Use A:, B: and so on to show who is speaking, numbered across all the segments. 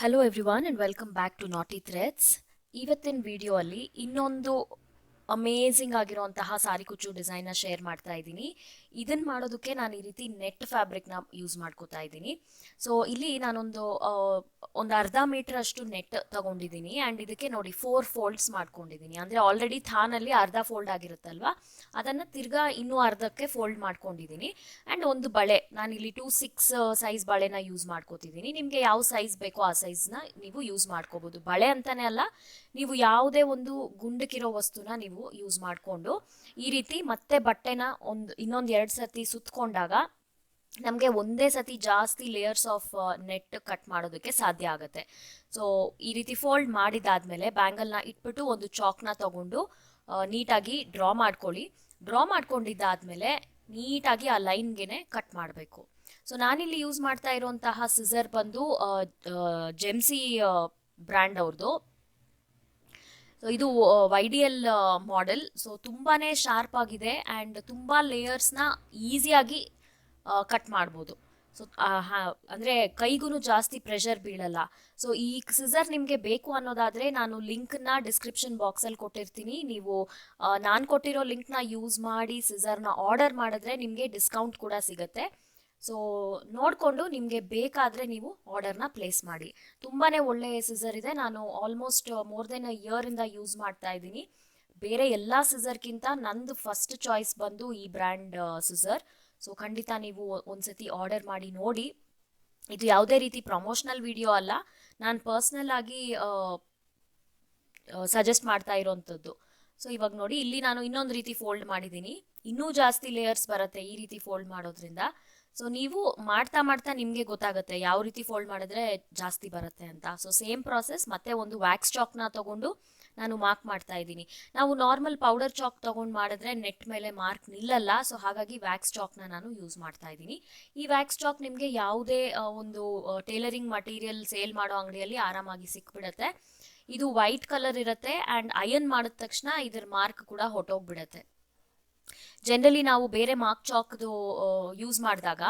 A: Hello everyone and welcome back to Naati threads ಇವತ್ತಿನ video ಅಲ್ಲಿ ಇನ್ನೊಂದು ಅಮೇಝಿಂಗ್ ಆಗಿರುವಂತಹ ಸಾರಿ ಕುಚ್ಚು ಡಿಸೈನ್ನ ಶೇರ್ ಮಾಡ್ತಾ ಇದ್ದೀನಿ. ಇದನ್ನು ಮಾಡೋದಕ್ಕೆ ನಾನು ಈ ರೀತಿ ನೆಟ್ ಫ್ಯಾಬ್ರಿಕ್ನ ಯೂಸ್ ಮಾಡ್ಕೋತಾ ಇದ್ದೀನಿ. ಸೊ ಇಲ್ಲಿ ನಾನೊಂದು ಒಂದು ಅರ್ಧ ಮೀಟರ್ ಅಷ್ಟು ನೆಟ್ ತಗೊಂಡಿದ್ದೀನಿ. ಆ್ಯಂಡ್ ಇದಕ್ಕೆ ನೋಡಿ ಫೋರ್ ಫೋಲ್ಡ್ಸ್ ಮಾಡ್ಕೊಂಡಿದ್ದೀನಿ. ಅಂದರೆ ಆಲ್ರೆಡಿ ಥಾನಲ್ಲಿ ಅರ್ಧ ಫೋಲ್ಡ್ ಆಗಿರುತ್ತಲ್ವಾ? ಅದನ್ನು ತಿರ್ಗಾ ಇನ್ನೂ ಅರ್ಧಕ್ಕೆ ಫೋಲ್ಡ್ ಮಾಡ್ಕೊಂಡಿದ್ದೀನಿ. ಆ್ಯಂಡ್ ಒಂದು ಬಳೆ, ನಾನು ಇಲ್ಲಿ ಟೂ ಸಿಕ್ಸ್ ಸೈಜ್ ಬಳೆನ ಯೂಸ್ ಮಾಡ್ಕೋತಿದ್ದೀನಿ. ನಿಮಗೆ ಯಾವ ಸೈಜ್ ಬೇಕೋ ಆ ಸೈಜ್ನ ನೀವು ಯೂಸ್ ಮಾಡ್ಕೋಬೋದು. ಬಳೆ ಅಂತಾನೆ ಅಲ್ಲ, ನೀವು ಯಾವುದೇ ಒಂದು ಗುಂಡಕ್ಕಿರೋ ವಸ್ತುನ ನೀವು ಯೂಸ್ ಮಾಡಿಕೊಂಡು ಈ ರೀತಿ ಮತ್ತೆ ಬಟ್ಟೆನ ಒಂದು ಇನ್ನೊಂದು ಎರಡು ಸತಿ ಸುತ್ತಕೊಂಡಾಗ ನಮಗೆ ಒಂದೇ ಸತಿ ಜಾಸ್ತಿ ಲೇಯರ್ಸ್ ಆಫ್ ನೆಟ್ ಕಟ್ ಮಾಡೋದಕ್ಕೆ ಸಾಧ್ಯ ಆಗುತ್ತೆ. ಸೊ ಈ ರೀತಿ ಫೋಲ್ಡ್ ಮಾಡಿದಾದ್ಮೇಲೆ ಬ್ಯಾಂಗಲ್ನ ಇಟ್ಬಿಟ್ಟು ಒಂದು ಚಾಕ್ನ ತಗೊಂಡು ನೀಟಾಗಿ ಡ್ರಾ ಮಾಡ್ಕೊಳ್ಳಿ. ಡ್ರಾ ಮಾಡ್ಕೊಂಡಿದ್ದಾದ್ಮೇಲೆ ನೀಟಾಗಿ ಆ ಲೈನ್ಗೆನೆ ಕಟ್ ಮಾಡಬೇಕು. ಸೊ ನಾನಿಲ್ಲಿ ಯೂಸ್ ಮಾಡ್ತಾ ಇರುವಂತಹ ಸಿಸರ್ ಬಂದು ಜೆಮ್ಸಿ ಬ್ರ್ಯಾಂಡ್ ಅವ್ರದ್ದು ಸೊ ಇದು Y D L model so ತುಂಬಾ ಶಾರ್ಪ್ ಆಗಿದೆ ಆ್ಯಂಡ್ ತುಂಬ ಲೇಯರ್ಸ್ನ ಈಸಿಯಾಗಿ ಕಟ್ ಮಾಡ್ಬೋದು. ಸೊ ಅಂದರೆ ಕೈಗೂ ಜಾಸ್ತಿ ಪ್ರೆಷರ್ ಬೀಳಲ್ಲ. ಸೊ ಈ ಸಿಸರ್ ನಿಮಗೆ ಬೇಕು ಅನ್ನೋದಾದರೆ ನಾನು ಲಿಂಕ್ನ ಡಿಸ್ಕ್ರಿಪ್ಷನ್ ಬಾಕ್ಸಲ್ಲಿ ಕೊಟ್ಟಿರ್ತೀನಿ. ನೀವು ನಾನು ಕೊಟ್ಟಿರೋ ಲಿಂಕ್ನ ಯೂಸ್ ಮಾಡಿ ಸಿಸರ್ನ ಆರ್ಡರ್ ಮಾಡಿದ್ರೆ ನಿಮಗೆ ಡಿಸ್ಕೌಂಟ್ ಕೂಡ ಸಿಗುತ್ತೆ. ಸೊ ನೋಡಿಕೊಂಡು ನಿಮಗೆ ಬೇಕಾದರೆ ನೀವು ಆರ್ಡರ್ನ ಪ್ಲೇಸ್ ಮಾಡಿ. ತುಂಬಾ ಒಳ್ಳೆಯ ಸಿಸರ್ ಇದೆ. ನಾನು ಆಲ್ಮೋಸ್ಟ್ ಮೋರ್ ದೆನ್ ಅ ಇಯರಿಂದ ಯೂಸ್ ಮಾಡ್ತಾ ಇದ್ದೀನಿ. ಬೇರೆ ಎಲ್ಲ ಸಿಸರ್ಗಿಂತ ನಂದು ಫಸ್ಟ್ ಚಾಯ್ಸ್ ಬಂದು ಈ ಬ್ರ್ಯಾಂಡ್ ಸಿಸರ್ ಸೊ ಖಂಡಿತ ನೀವು ಒಂದ್ಸತಿ ಆರ್ಡರ್ ಮಾಡಿ, ನೋಡಿ. ಇದು ಯಾವುದೇ ರೀತಿ ಪ್ರಮೋಷನಲ್ ವಿಡಿಯೋ ಅಲ್ಲ. ನಾನು ಪರ್ಸ್ನಲ್ ಆಗಿ ಸಜೆಸ್ಟ್ ಮಾಡ್ತಾ ಇರೋವಂಥದ್ದು ಸೊ ಇವಾಗ ನೋಡಿ, ಇಲ್ಲಿ ನಾನು ಇನ್ನೊಂದು ರೀತಿ ಫೋಲ್ಡ್ ಮಾಡಿದ್ದೀನಿ. ಇನ್ನೂ ಜಾಸ್ತಿ ಲೇಯರ್ಸ್ ಬರುತ್ತೆ ಈ ರೀತಿ ಫೋಲ್ಡ್ ಮಾಡೋದ್ರಿಂದ. ಸೊ ನೀವು ಮಾಡ್ತಾ ಮಾಡ್ತಾ ನಿಮಗೆ ಗೊತ್ತಾಗುತ್ತೆ ಯಾವ ರೀತಿ ಫೋಲ್ಡ್ ಮಾಡಿದ್ರೆ ಜಾಸ್ತಿ ಬರುತ್ತೆ ಅಂತ. ಸೊ ಸೇಮ್ ಪ್ರಾಸೆಸ್ ಮತ್ತೆ ಒಂದು ವ್ಯಾಕ್ಸ್ ಚಾಕ್ನ ತಗೊಂಡು ನಾನು ಮಾರ್ಕ್ ಮಾಡ್ತಾ ಇದ್ದೀನಿ. ನಾವು ನಾರ್ಮಲ್ ಪೌಡರ್ ಚಾಕ್ ತಗೊಂಡು ಮಾಡಿದ್ರೆ ನೆಟ್ ಮೇಲೆ ಮಾರ್ಕ್ ನಿಲ್ಲಲ್ಲ. ಸೊ ಹಾಗಾಗಿ ವ್ಯಾಕ್ಸ್ ಚಾಕ್ನ ನಾನು ಯೂಸ್ ಮಾಡ್ತಾ ಇದ್ದೀನಿ. ಈ ವ್ಯಾಕ್ಸ್ ಚಾಕ್ ನಿಮಗೆ ಯಾವುದೇ ಒಂದು ಟೇಲರಿಂಗ್ ಮಟೀರಿಯಲ್ ಸೇಲ್ ಮಾಡೋ ಅಂಗಡಿಯಲ್ಲಿ ಆರಾಮಾಗಿ ಸಿಕ್ಬಿಡತ್ತೆ. ಇದು ವೈಟ್ ಕಲರ್ ಇರುತ್ತೆ ಆ್ಯಂಡ್ ಅಯನ್ ಮಾಡಿದ ತಕ್ಷಣ ಇದ್ರ ಮಾರ್ಕ್ ಕೂಡ ಹೊಟ್ಟೋಗ್ಬಿಡುತ್ತೆ ಜನರಲಿ ನಾವು ಬೇರೆ ಮಾರ್ಕ್ ಚಾಕ್ದು ಯೂಸ್ ಮಾಡಿದಾಗ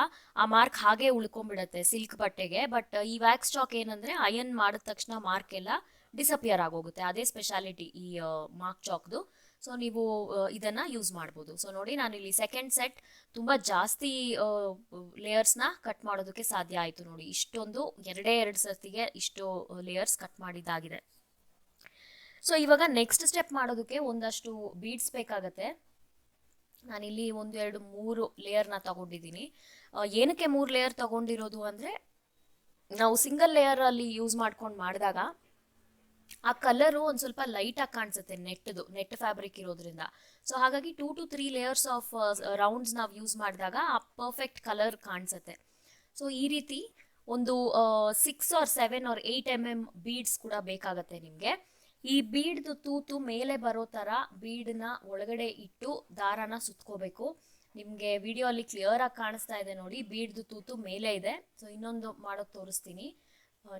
A: ಆ ಮಾರ್ಕ್ ಹಾಗೆ ಉಳ್ಕೊಂಡ್ಬಿಡತ್ತೆ ಸಿಲ್ಕ್ ಬಟ್ಟೆಗೆ. ಬಟ್ ಈ ವ್ಯಾಕ್ಸ್ ಚಾಕ್ ಏನಂದ್ರೆ ಅಯನ್ ಮಾಡಿದ ತಕ್ಷಣ ಮಾರ್ಕ್ ಎಲ್ಲ ಡಿಸಪಿಯರ್ ಆಗೋಗುತ್ತೆ. ಅದೇ ಸ್ಪೆಷಾಲಿಟಿ ಈ ಮಾರ್ಕ್ ಚಾಕ್ದು ಸೊ ನೀವು ಇದನ್ನ ಯೂಸ್ ಮಾಡ್ಬೋದು. ಸೊ ನೋಡಿ ನಾನು ಇಲ್ಲಿ ಸೆಕೆಂಡ್ ಸೆಟ್ ತುಂಬಾ ಜಾಸ್ತಿ ಲೇಯರ್ಸ್ನ ಕಟ್ ಮಾಡೋದಕ್ಕೆ ಸಾಧ್ಯ ಆಯಿತು ನೋಡಿ. ಇಷ್ಟೊಂದು, ಎರಡೇ ಎರಡು ಸರ್ತಿಗೆ ಇಷ್ಟು ಲೇಯರ್ಸ್ ಕಟ್ ಮಾಡಿದ್ದಾಗಿದೆ. ಸೊ ಇವಾಗ ನೆಕ್ಸ್ಟ್ ಸ್ಟೆಪ್ ಮಾಡೋದಕ್ಕೆ ಒಂದಷ್ಟು ಬೀಡ್ಸ್ ಬೇಕಾಗತ್ತೆ. ನಾನಿಲ್ಲಿ ಒಂದು ಎರಡು ಮೂರು ಲೇಯರ್ನ ತಗೊಂಡಿದ್ದೀನಿ. ಏನಕ್ಕೆ ಮೂರು ಲೇಯರ್ ತಗೊಂಡಿರೋದು ಅಂದರೆ, ನಾವು ಸಿಂಗಲ್ ಲೇಯರ್ ಅಲ್ಲಿ ಯೂಸ್ ಮಾಡ್ಕೊಂಡು ಮಾಡಿದಾಗ, ಆ ಕಲರು ಒಂದು ಸ್ವಲ್ಪ ಲೈಟಾಗಿ ಕಾಣಿಸುತ್ತೆ ನೆಟ್ದು ನೆಟ್ ಫ್ಯಾಬ್ರಿಕ್ ಇರೋದ್ರಿಂದ. ಸೊ, ಹಾಗಾಗಿ two to three layers of rounds ನಾವು ಯೂಸ್ ಮಾಡಿದಾಗ ಆ ಪರ್ಫೆಕ್ಟ್ ಕಲರ್ ಕಾಣಿಸುತ್ತೆ. ಸೊ, ಈ ರೀತಿ ಒಂದು six or seven or eight M M beads ಕೂಡ ಬೇಕಾಗತ್ತೆ ನಿಮಗೆ. ಈ ಬೀಡ್ದು ತೂತು ಮೇಲೆ ಬರೋ ಥರ ಬೀಡನ್ನ ಒಳಗಡೆ ಇಟ್ಟು ದಾರಾನ ಸುತ್ಕೋಬೇಕು. ನಿಮಗೆ ವಿಡಿಯೋ ಅಲ್ಲಿ ಕ್ಲಿಯರ್ ಆಗಿ ಕಾಣಿಸ್ತಾ ಇದೆ ನೋಡಿ, ಬೀಡ್ದು ತೂತು ಮೇಲೆ ಇದೆ. ಸೊ ಇನ್ನೊಂದು ಮಾಡೋದು ತೋರಿಸ್ತೀನಿ.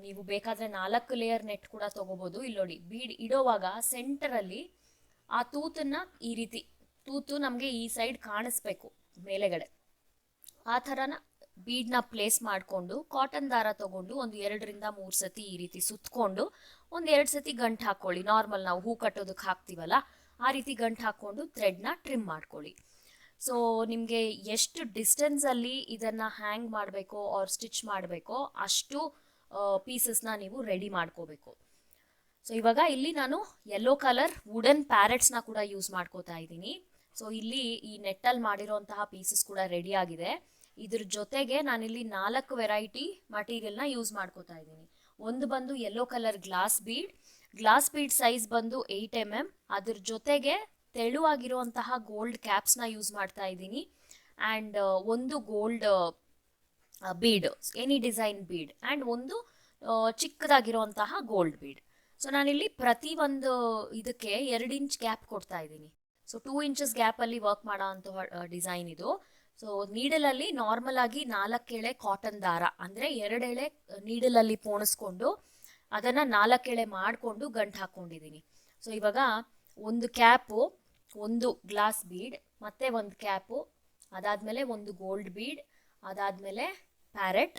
A: ನೀವು ಬೇಕಾದ್ರೆ ನಾಲ್ಕು ಲೇಯರ್ ನೆಟ್ ಕೂಡ ತಗೋಬಹುದು ಇಲ್ಲಿ ನೋಡಿ, ಬೀಡ್ ಇಡೋವಾಗ ಸೆಂಟರಲ್ಲಿ ಆ ತೂತನ್ನ ಈ ರೀತಿ, ತೂತು ನಮಗೆ ಈ ಸೈಡ್ ಕಾಣಿಸ್ಬೇಕು, ಮೇಲೆಗಡೆ. ಆ ಥರನ ಬೀಡ್ನ ಪ್ಲೇಸ್ ಮಾಡಿಕೊಂಡು, ಕಾಟನ್ ದಾರ ತಗೊಂಡು ಒಂದು ಎರಡರಿಂದ ಮೂರು ಸತಿ ಈ ರೀತಿ ಸುತ್ತಕೊಂಡು ಒಂದು ಎರಡು ಸತಿ ಗಂಟು ಹಾಕ್ಕೊಳ್ಳಿ ನಾರ್ಮಲ್ ನಾವು ಹೂ ಕಟ್ಟೋದಕ್ಕೆ ಹಾಕ್ತೀವಲ್ಲ, ಆ ರೀತಿ ಗಂಟು ಹಾಕ್ಕೊಂಡು ಥ್ರೆಡ್ನ ಟ್ರಿಮ್ ಮಾಡ್ಕೊಳ್ಳಿ. ಸೊ ನಿಮಗೆ ಎಷ್ಟು ಡಿಸ್ಟೆನ್ಸಲ್ಲಿ ಇದನ್ನು ಹ್ಯಾಂಗ್ ಮಾಡಬೇಕೋ ಆರ್ ಸ್ಟಿಚ್ ಮಾಡಬೇಕೋ ಅಷ್ಟು ಪೀಸಸ್ನ ನೀವು ರೆಡಿ ಮಾಡ್ಕೋಬೇಕು. ಸೊ ಇವಾಗ ಇಲ್ಲಿ ನಾನು ಯೆಲ್ಲೋ ಕಲರ್ ವುಡನ್ ಪ್ಯಾರೆಟ್ಸ್ನ ಕೂಡ ಯೂಸ್ ಮಾಡ್ಕೋತಾ ಇದ್ದೀನಿ. ಸೊ ಇಲ್ಲಿ ಈ ನೆಟ್ಟಲ್ಲಿ ಮಾಡಿರೋಂತಹ ಪೀಸಸ್ ಕೂಡ ರೆಡಿ ಆಗಿದೆ. ಇದ್ರ ಜೊತೆಗೆ ನಾನಿಲ್ಲಿ ನಾಲ್ಕು ವೆರೈಟಿ ಮಟೀರಿಯಲ್ನ ಯೂಸ್ ಮಾಡ್ಕೋತಾ ಇದ್ದೀನಿ. ಒಂದು ಬಂದು yellow colour glass bead glass bead size ಬಂದು ಏಯ್ಟ್ ಎಂ ಎಂ ಅದ್ರ ಜೊತೆಗೆ ತೆಳುವಾಗಿರುವಂತಹ ಗೋಲ್ಡ್ ಕ್ಯಾಪ್ಸ್ನ ಯೂಸ್ ಮಾಡ್ತಾ ಇದ್ದೀನಿ. ಆ್ಯಂಡ್ ಒಂದು gold bead any design bead and ಒಂದು ಆ, ಚಿಕ್ಕದಾಗಿರುವಂತಹ ಗೋಲ್ಡ್ ಬೀಡ್ ಸೊ ನಾನಿಲ್ಲಿ ಪ್ರತಿ ಒಂದು ಇದಕ್ಕೆ ಎರಡು ಇಂಚ್ ಗ್ಯಾಪ್ ಕೊಡ್ತಾ ಇದ್ದೀನಿ. ಸೊ ಟೂ ಇಂಚಸ್ ಗ್ಯಾಪಲ್ಲಿ ವರ್ಕ್ ಮಾಡೋ ಅಂತಹ ಡಿಸೈನ್ ಇದು. ಸೊ ನೀಡಲಲ್ಲಿ ನಾರ್ಮಲ್ ಆಗಿ ಎಳೆ ಕಾಟನ್ ದಾರ. ಅಂದರೆ ಎರಡು ಎಳೆ ನೀಡಲಲ್ಲಿ ಪೋಣಿಸ್ಕೊಂಡು ಅದನ್ನು ಎಳೆ ಮಾಡಿಕೊಂಡು ಗಂಟು ಹಾಕ್ಕೊಂಡಿದ್ದೀನಿ ಸೊ ಇವಾಗ ಒಂದು ಕ್ಯಾಪು ಒಂದು ಗ್ಲಾಸ್ ಬೀಡ್ ಮತ್ತೆ ಒಂದು ಕ್ಯಾಪು ಅದಾದಮೇಲೆ ಒಂದು ಗೋಲ್ಡ್ ಬೀಡ್ ಅದಾದಮೇಲೆ ಪ್ಯಾರೆಟ್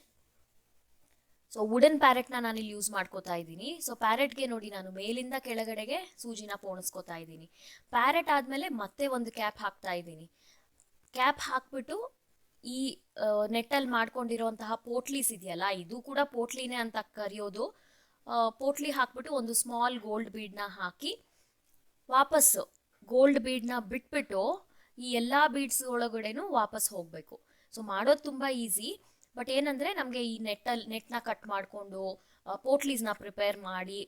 A: ಸೊ ವುಡನ್ ಪ್ಯಾರೆಟ್ನ ಇಲ್ಲಿ ಯೂಸ್ ಮಾಡ್ಕೋತಾ ಇದ್ದೀನಿ. ಸೊ ಪ್ಯಾರೆಟ್ಗೆ ನೋಡಿ ನಾನು ಮೇಲಿಂದ ಕೆಳಗಡೆಗೆ ಸೂಜಿನ ಪೋಣಿಸ್ಕೋತಾ ಇದ್ದೀನಿ. ಪ್ಯಾರೆಟ್ ಆದಮೇಲೆ ಮತ್ತೆ ಒಂದು ಕ್ಯಾಪ್ ಹಾಕ್ತಾ ಇದ್ದೀನಿ. ಕ್ಯಾಪ್ ಹಾಕ್ಬಿಟ್ಟು ಈ ನೆಟ್ಟಲ್ಲಿ ಮಾಡ್ಕೊಂಡಿರುವಂತಹ ಪೋಟ್ಲೀಸ್ ಇದೆಯಲ್ಲ, ಇದು ಕೂಡ ಪೋಟ್ಲಿನೇ ಅಂತ ಕರೆಯೋದು. ಪೋಟ್ಲಿ ಹಾಕ್ಬಿಟ್ಟು ಒಂದು ಸ್ಮಾಲ್ ಗೋಲ್ಡ್ ಬೀಡ್ನ ಹಾಕಿ ವಾಪಸ್ಸು ಗೋಲ್ಡ್ ಬೀಡ್ನ ಬಿಟ್ಬಿಟ್ಟು ಈ ಎಲ್ಲ ಬೀಡ್ಸ್ ಒಳಗಡೆನೂ ವಾಪಸ್ ಹೋಗಬೇಕು. ಸೊ, ಮಾಡೋದು ತುಂಬ ಈಸಿ. ಬಟ್ ಏನಂದರೆ ನಮಗೆ ಈ ನೆಟ್ಟಲ್ಲಿ ನೆಟ್ನ ಕಟ್ ಮಾಡಿಕೊಂಡು ಪೋಟ್ಲೀಸ್ನ ಪ್ರಿಪೇರ್ ಮಾಡಿ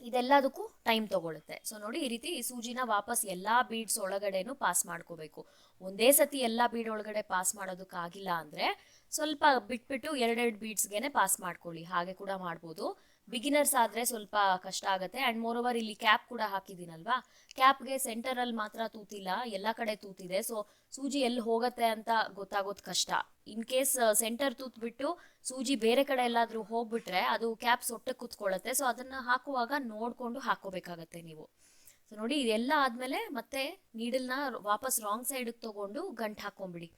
A: ಇದೆಲ್ಲದಕ್ಕೂ ಟೈಮ್ ತಗೊಳುತ್ತೆ. ಸೊ ನೋಡಿ ಈ ರೀತಿ ಸೂಜಿನ ವಾಪಸ್ ಎಲ್ಲಾ ಬೀಡ್ಸ್ ಒಳಗಡೆನೂ ಪಾಸ್ ಮಾಡ್ಕೋಬೇಕು. ಒಂದೇ ಸತಿ ಎಲ್ಲಾ ಬೀಡ್ ಒಳಗಡೆ ಪಾಸ್ ಮಾಡೋದಕ್ಕಾಗಿಲ್ಲ ಅಂದ್ರೆ ಸ್ವಲ್ಪ ಬಿಟ್ಬಿಟ್ಟು ಎರಡೆರಡು ಬೀಡ್ಸ್ಗೆನೆ ಪಾಸ್ ಮಾಡ್ಕೊಳ್ಳಿ. ಹಾಗೆ ಕೂಡ ಮಾಡ್ಬೋದು. ಬಿಗಿನರ್ಸ್ ಆದರೆ ಸ್ವಲ್ಪ ಕಷ್ಟ ಆಗುತ್ತೆ. ಆ್ಯಂಡ್ ಮೋರ್ ಓವರ್ ಇಲ್ಲಿ ಕ್ಯಾಪ್ ಕೂಡ ಹಾಕಿದೀನಲ್ವಾ ಕ್ಯಾಪ್ಗೆ ಸೆಂಟರಲ್ಲಿ ಮಾತ್ರ ತೂತಿಲ್ಲ. ಎಲ್ಲ ಕಡೆ ತೂತಿದೆ. ಸೊ ಸೂಜಿ ಎಲ್ಲಿ ಹೋಗುತ್ತೆ ಅಂತ ಗೊತ್ತಾಗೋದು ಕಷ್ಟ. ಇನ್ ಕೇಸ್ ಸೆಂಟರ್ ತೂತ್ಬಿಟ್ಟು ಸೂಜಿ ಬೇರೆ ಕಡೆ ಎಲ್ಲಾದರೂ ಹೋಗ್ಬಿಟ್ರೆ ಅದು ಕ್ಯಾಪ್ ಸೊಟ್ಟೆ ಕೂತ್ಕೊಳ್ಳುತ್ತೆ. ಸೊ ಅದನ್ನು ಹಾಕುವಾಗ ನೋಡಿಕೊಂಡು ಹಾಕೋಬೇಕಾಗತ್ತೆ ನೀವು. ಸೊ ನೋಡಿ, ಇದೆಲ್ಲ ಆದಮೇಲೆ ಮತ್ತೆ ನೀಡಲ್ನ ವಾಪಸ್ ರಾಂಗ್ ಸೈಡಿಗೆ ತಗೊಂಡು ಗಂಟು ಹಾಕೊಂಬಿಡಿ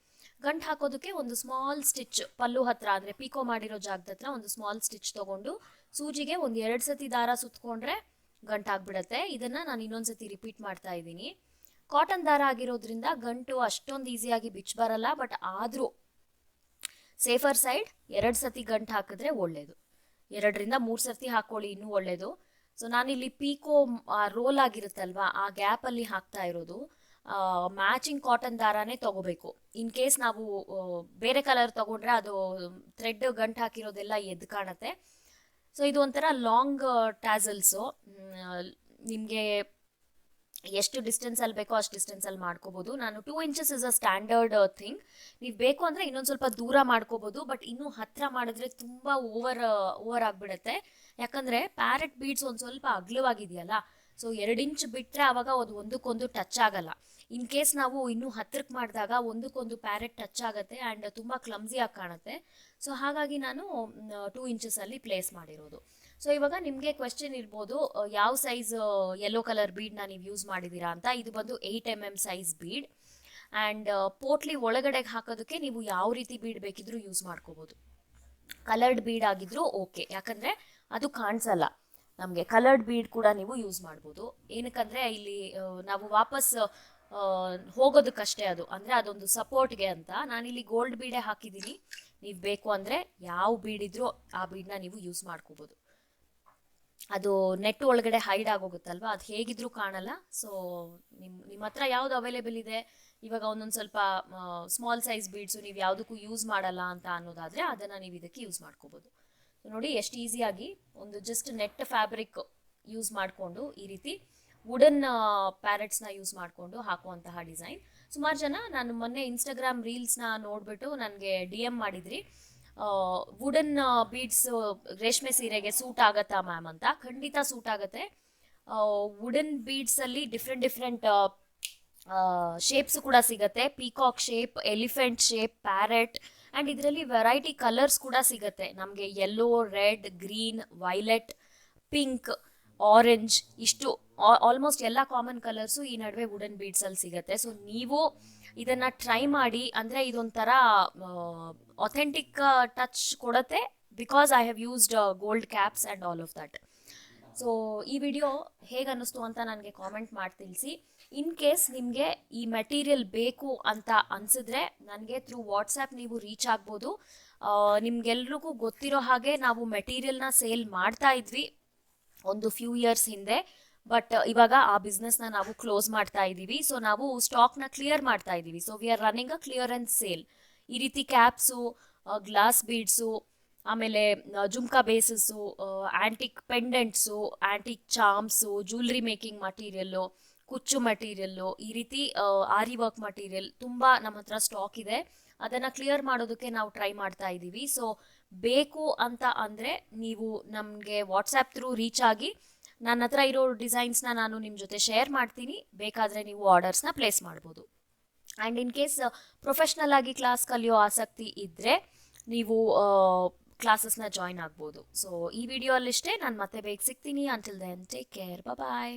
A: ಗಂಟು ಹಾಕೋದಕ್ಕೆ ಒಂದು ಸ್ಮಾಲ್ ಸ್ಟಿಚ್ ಪಲ್ಲು ಹತ್ರ ಅಂದರೆ ಪೀಕೋ ಮಾಡಿರೋ ಜಾಗದ ಹತ್ರ ಒಂದು ಸ್ಮಾಲ್ ಸ್ಟಿಚ್ ತೊಗೊಂಡು ಸೂಜಿಗೆ ಒಂದು ಎರಡು ಸತಿ ದಾರ ಸುತ್ಕೊಂಡ್ರೆ ಗಂಟು ಆಗ್ಬಿಡತ್ತೆ ಇದನ್ನ ನಾನು ಇನ್ನೊಂದ್ಸತಿ ರಿಪೀಟ್ ಮಾಡ್ತಾ ಇದ್ದೀನಿ. ಕಾಟನ್ ದಾರ ಆಗಿರೋದ್ರಿಂದ ಗಂಟು ಅಷ್ಟೊಂದು ಈಸಿಯಾಗಿ ಬಿಚ್ಚ ಬರಲ್ಲ ಬಟ್ ಆದರೂ ಸೇಫರ್ ಸೈಡ್ ಎರಡು ಸತಿ ಗಂಟು ಹಾಕಿದ್ರೆ ಒಳ್ಳೆಯದು ಎರಡರಿಂದ ಮೂರು ಸತಿ ಹಾಕೊಳ್ಳಿ, ಇನ್ನೂ ಒಳ್ಳೆಯದು ಸೊ ನಾನಿಲ್ಲಿ ಪೀಕೋ ರೋಲ್ ಆಗಿರುತ್ತಲ್ವಾ, ಆ ಗ್ಯಾಪಲ್ಲಿ ಹಾಕ್ತಾ ಇರೋದು. ಮ್ಯಾಚಿಂಗ್ ಕಾಟನ್ ದಾರಾನೇ ತಗೋಬೇಕು. ಇನ್ ಕೇಸ್ ನಾವು ಬೇರೆ ಕಲರ್ ತಗೊಂಡ್ರೆ ಅದು ಥ್ರೆಡ್ ಗಂಟು ಹಾಕಿರೋದೆಲ್ಲ ಎದ್ದು ಕಾಣುತ್ತೆ. ಸೊ ಇದು ಒಂಥರ ಲಾಂಗ್ ಟ್ಯಾಸಲ್ಸು ನಿಮಗೆ ಎಷ್ಟು ಡಿಸ್ಟೆನ್ಸಲ್ಲಿ ಬೇಕೋ ಅಷ್ಟು ಡಿಸ್ಟೆನ್ಸಲ್ಲಿ ಮಾಡ್ಕೋಬೋದು. ನಾನು two inches is a standard thing ನೀವು ಬೇಕು ಅಂದರೆ ಇನ್ನೊಂದು ಸ್ವಲ್ಪ ದೂರ ಮಾಡ್ಕೋಬೋದು ಬಟ್ ಇನ್ನೂ ಹತ್ತಿರ ಮಾಡಿದ್ರೆ ತುಂಬ ಓವರ್ ಓವರ್ ಆಗಿಬಿಡುತ್ತೆ. ಯಾಕಂದರೆ ಪ್ಯಾರೆಟ್ ಬೀಡ್ಸ್ ಒಂದು ಸ್ವಲ್ಪ ಅಗ್ಲವಾಗಿದೆಯಲ್ಲ ಸೊ ಎರಡು ಇಂಚ್ ಬಿಟ್ಟರೆ ಆವಾಗ ಅದು ಒಂದಕ್ಕೊಂದು ಟಚ್ ಆಗಲ್ಲ. ಇನ್ ಕೇಸ್ ನಾವು ಇನ್ನೂ ಹತ್ತಿರಕ್ಕೆ ಮಾಡಿದಾಗ ಒಂದಕ್ಕೊಂದು ಪ್ಯಾರೆಟ್ ಟಚ್ ಆಗುತ್ತೆ ಆ್ಯಂಡ್ ತುಂಬ ಕ್ಲಮ್ಸಿಯಾಗಿ ಕಾಣುತ್ತೆ. ಸೊ ಹಾಗಾಗಿ ನಾನು ಟೂ ಇಂಚಸಲ್ಲಿ ಪ್ಲೇಸ್ ಮಾಡಿರೋದು. ಸೊ ಇವಾಗ ನಿಮಗೆ ಕ್ವೆಶನ್ ಇರ್ಬೋದು ಯಾವ ಸೈಜ್ ಯೆಲ್ಲೋ ಕಲರ್ ಬೀಡ್ನ ನೀವು ಯೂಸ್ ಮಾಡಿದ್ದೀರಾ ಅಂತ. ಇದು ಬಂದು eight M M size bead and potli ಒಳಗಡೆಗೆ ಹಾಕೋದಕ್ಕೆ ನೀವು ಯಾವ ರೀತಿ ಬೀಡ್ ಬೇಕಿದ್ರೂ ಯೂಸ್ ಮಾಡ್ಕೋಬೋದು. ಕಲರ್ಡ್ ಬೀಡ್ ಆಗಿದ್ರು ಓಕೆ ಯಾಕಂದರೆ ಅದು ಕಾಣಿಸಲ್ಲ. ನಮಗೆ ಕಲರ್ಡ್ ಬೀಡ್ ಕೂಡ ನೀವು ಯೂಸ್ ಮಾಡ್ಬೋದು. ಏನಕ್ಕಂದ್ರೆ ಇಲ್ಲಿ ನಾವು ವಾಪಸ್ ಹೋಗೋದಕ್ಕಷ್ಟೇ ಅದು. ಅಂದರೆ ಅದೊಂದು ಸಪೋರ್ಟ್ಗೆ ಅಂತ. ನಾನಿಲ್ಲಿ ಗೋಲ್ಡ್ ಬೀಡೇ ಹಾಕಿದ್ದೀನಿ. ನೀವು ಬೇಕು ಅಂದರೆ ಯಾವ ಬೀಡ್ ಇದ್ರೂ ಆ ಬೀಡ್ನ ನೀವು ಯೂಸ್ ಮಾಡ್ಕೋಬೋದು. ಅದು ನೆಟ್ ಒಳಗಡೆ ಹೈಡ್ ಆಗೋಗುತ್ತಲ್ವ? ಅದು ಹೇಗಿದ್ರೂ ಕಾಣಲ್ಲ. ಸೊ ನಿಮ್ ನಿಮ್ಮ ಹತ್ರ ಯಾವ್ದು ಅವೈಲೇಬಲ್ ಇದೆ? ಇವಾಗ ಒಂದೊಂದು ಸ್ವಲ್ಪ ಸ್ಮಾಲ್ ಸೈಜ್ ಬೀಡ್ಸು ನೀವು ಯಾವುದಕ್ಕೂ ಯೂಸ್ ಮಾಡಲ್ಲ ಅಂತ ಅನ್ನೋದಾದ್ರೆ ಅದನ್ನ ನೀವು ಇದಕ್ಕೆ ಯೂಸ್ ಮಾಡ್ಕೋಬೋದು. So ನೋಡಿ, ಎಷ್ಟು ಈಸಿಯಾಗಿ ಒಂದು ಜಸ್ಟ್ ನೆಟ್ ಫ್ಯಾಬ್ರಿಕ್ ಯೂಸ್ ಮಾಡಿಕೊಂಡು ಈ ರೀತಿ ವುಡನ್ ಪ್ಯಾರೆಟ್ಸ್ನ ಯೂಸ್ ಮಾಡಿಕೊಂಡು ಹಾಕುವಂತಹ ಡಿಸೈನ್ ಸುಮಾರು ಜನ ನಾನು ಮೊನ್ನೆ ಇನ್ಸ್ಟಾಗ್ರಾಮ್ ರೀಲ್ಸ್ನ ನೋಡಿಬಿಟ್ಟು ನನಗೆ ಡಿ ಎಂ ಮಾಡಿದ್ರಿ. ವುಡನ್ ಬೀಡ್ಸ್ ರೇಷ್ಮೆ ಸೀರೆಗೆ ಸೂಟ್ ಆಗತ್ತಾ ಮ್ಯಾಮ್ ಅಂತ? ಖಂಡಿತ ಸೂಟ್ ಆಗುತ್ತೆ. ವುಡನ್ ಬೀಡ್ಸಲ್ಲಿ ಡಿಫ್ರೆಂಟ್ ಡಿಫ್ರೆಂಟ್ ಶೇಪ್ಸ್ ಕೂಡ ಸಿಗತ್ತೆ. Peacock shape elephant shape parrot and ಇದರಲ್ಲಿ ವೆರೈಟಿ ಕಲರ್ಸ್ ಕೂಡ ಸಿಗತ್ತೆ. ನಮಗೆ yellow red green violet pink orange ಇಷ್ಟು ಆಲ್ಮೋಸ್ಟ್ ಎಲ್ಲ ಕಾಮನ್ ಕಲರ್ಸು ಈ ನಡುವೆ ವುಡನ್ ಬೀಡ್ಸಲ್ಲಿ ಸಿಗತ್ತೆ. ಸೊ ನೀವು ಇದನ್ನು ಟ್ರೈ ಮಾಡಿ, ಅಂದರೆ ಇದೊಂಥರ ಅಥೆಂಟಿಕ್ ಟಚ್ ಕೊಡುತ್ತೆ because I have used gold caps and all of that so ಈ ವಿಡಿಯೋ ಹೇಗೆ ಅನ್ನಿಸ್ತು ಅಂತ ನನಗೆ ಕಾಮೆಂಟ್ ಮಾಡಿ ತಿಳಿಸಿ. ಇನ್ ಕೇಸ್ ನಿಮಗೆ ಈ ಮೆಟೀರಿಯಲ್ ಬೇಕು ಅಂತ ಅನ್ಸಿದ್ರೆ ನನಗೆ ಥ್ರೂ ವಾಟ್ಸ್ಆ್ಯಪ್ ನೀವು ರೀಚ್ ಆಗ್ಬೋದು. ನಿಮ್ಗೆಲ್ರಿಗೂ ಗೊತ್ತಿರೋ ಹಾಗೆ ನಾವು ಮೆಟೀರಿಯಲ್ನ ಸೇಲ್ ಮಾಡ್ತಾ ಇದ್ವಿ ಒಂದು ಫ್ಯೂ ಇಯರ್ಸ್ ಹಿಂದೆ. ಬಟ್ ಇವಾಗ ಆ ಬಿಸ್ನೆಸ್ನ ನಾವು ಕ್ಲೋಸ್ ಮಾಡ್ತಾ ಇದ್ದೀವಿ. ಸೊ ನಾವು ಸ್ಟಾಕ್ನ ಕ್ಲಿಯರ್ ಮಾಡ್ತಾ ಇದ್ದೀವಿ. So we are running a clear and sale ಈ ರೀತಿ ಕ್ಯಾಪ್ಸು ಗ್ಲಾಸ್ ಬೀಡ್ಸು ಆಮೇಲೆ jhumka bases antique pendants antique charms jewellery making material ಕುಚ್ಚು ಮಟೀರಿಯಲ್ಲು ಈ ರೀತಿ ಆರಿ ವರ್ಕ್ ಮಟೀರಿಯಲ್ ತುಂಬ ನಮ್ಮ ಹತ್ರ ಸ್ಟಾಕ್ ಇದೆ. ಅದನ್ನು ಕ್ಲಿಯರ್ ಮಾಡೋದಕ್ಕೆ ನಾವು ಟ್ರೈ ಮಾಡ್ತಾ ಇದ್ದೀವಿ. ಸೊ ಬೇಕು ಅಂತ ಅಂದರೆ ನೀವು ನಮಗೆ ವಾಟ್ಸ್ಆ್ಯಪ್ ಥ್ರೂ ರೀಚ್ ಆಗಿ ನನ್ನ ಹತ್ರ ಇರೋ ಡಿಸೈನ್ಸ್ನ ನಾನು ನಿಮ್ಮ ಜೊತೆ ಶೇರ್ ಮಾಡ್ತೀನಿ. ಬೇಕಾದರೆ ನೀವು ಆರ್ಡರ್ಸ್ನ ಪ್ಲೇಸ್ ಮಾಡ್ಬೋದು. ಆ್ಯಂಡ್ ಇನ್ ಕೇಸ್ ಪ್ರೊಫೆಷ್ನಲ್ ಆಗಿ ಕ್ಲಾಸ್ ಕಲಿಯೋ ಆಸಕ್ತಿ ಇದ್ದರೆ ನೀವು ಕ್ಲಾಸಸ್ನ ಜಾಯ್ನ್ ಆಗ್ಬೋದು. ಸೊ ಈ ವಿಡಿಯೋ ಅಲ್ಲಿಷ್ಟೇ. ನಾನು ಮತ್ತೆ ಬೇಗ ಸಿಗ್ತೀನಿ. Until then take care bye